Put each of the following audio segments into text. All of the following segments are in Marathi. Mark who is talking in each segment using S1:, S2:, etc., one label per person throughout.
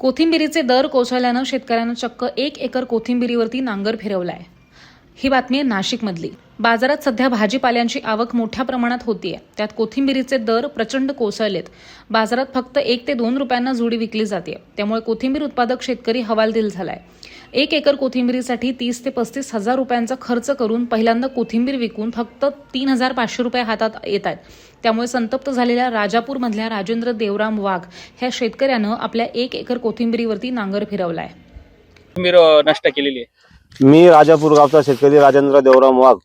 S1: कोथिंबिरीचे दर कोसळल्यानं शेतकऱ्यानं चक्क एक एकर कोथिंबिरीवरती नांगर फिरवलाय. ही बातमी आहे नाशिकमधली. बाजारात सध्या भाजीपाल्यांची आवक मोठ्या प्रमाणात होतीये. त्यात कोथिंबिरीचे दर प्रचंड कोसळलेत. बाजारात फक्त एक ते दोन रुपयांना जुडी विकली जाते त्यामुळे कोथिंबीर उत्पादक शेतकरी हवालदिल झालाय. एक एकर कोथिंबिरीसाठी तीस ते पस्तीस हजार रुपयांचा खर्च करून पहिल्यांदा कोथिंबीर विकून फक्त तीन हजार पाचशे रुपये हातात येत आहेत त्यामुळे संतप्त झालेल्या राजापूरमधल्या राजेंद्र देवराम वाघ ह्या शेतकऱ्यानं आपल्या एक एकर कोथिंबिरीवरती नांगर फिरवलाय.
S2: कोथिंबीर अ, नष्ट केलेली आहे.
S3: मी राजापूर गावचा शेतकरी राजेंद्र देवराम वाघ.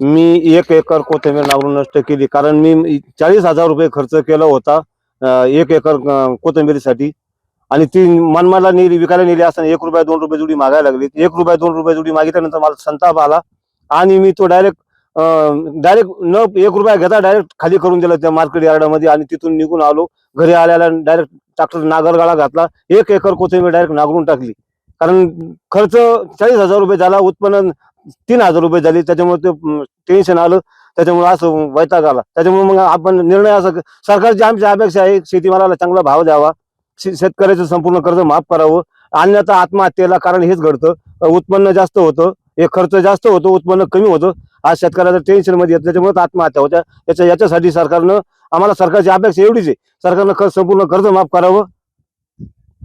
S3: मी एक एकर कोथिंबीर नांगरून नष्ट केली. कारण मी चाळीस हजार रुपये खर्च केला होता एक एकर कोथिंबीरीसाठी. आणि ती मनमाला नेली विकायला नेली असताना एक रुपया दोन रुपये जुडी मागायला लागली. एक रुपया दोन रुपये जुडी मागितल्यानंतर मला संताप आला. आणि मी तो डायरेक्ट डायरेक्ट न एक रुपया घेता डायरेक्ट खाली करून दिला त्या मार्केट यार्डामध्ये आणि तिथून निघून आलो. घरी आल्याला डायरेक्ट ट्रॅक्टर नागरगाळा घातला. एक एकर कोथिंबीर डायरेक्ट नागरून टाकली. कारण खर्च चाळीस हजार रुपये झाला. उत्पन्न तीन हजार रुपये झाले त्याच्यामुळे ते टेन्शन आलं त्याच्यामुळे असं वैताग आला. त्याच्यामुळे मग आपण निर्णय असा सरकारची आमची अपेक्षा आहे शेतीमालाला चांगला भाव द्यावा शे- शेतकऱ्याचं संपूर्ण कर्ज माफ करावं अन्यथा आत्महत्येला कारण हेच घडतं उत्पन्न जास्त होतं हे खर्च जास्त होतो उत्पन्न कमी होतं आज शेतकऱ्याचं टेन्शनमध्ये येत त्याच्यामुळे आत्महत्या होत्या. याच्या याच्यासाठी सरकारनं आम्हाला सरकारची अपेक्षा एवढीच आहे. सरकारनं खर्च संपूर्ण कर्ज माफ करावं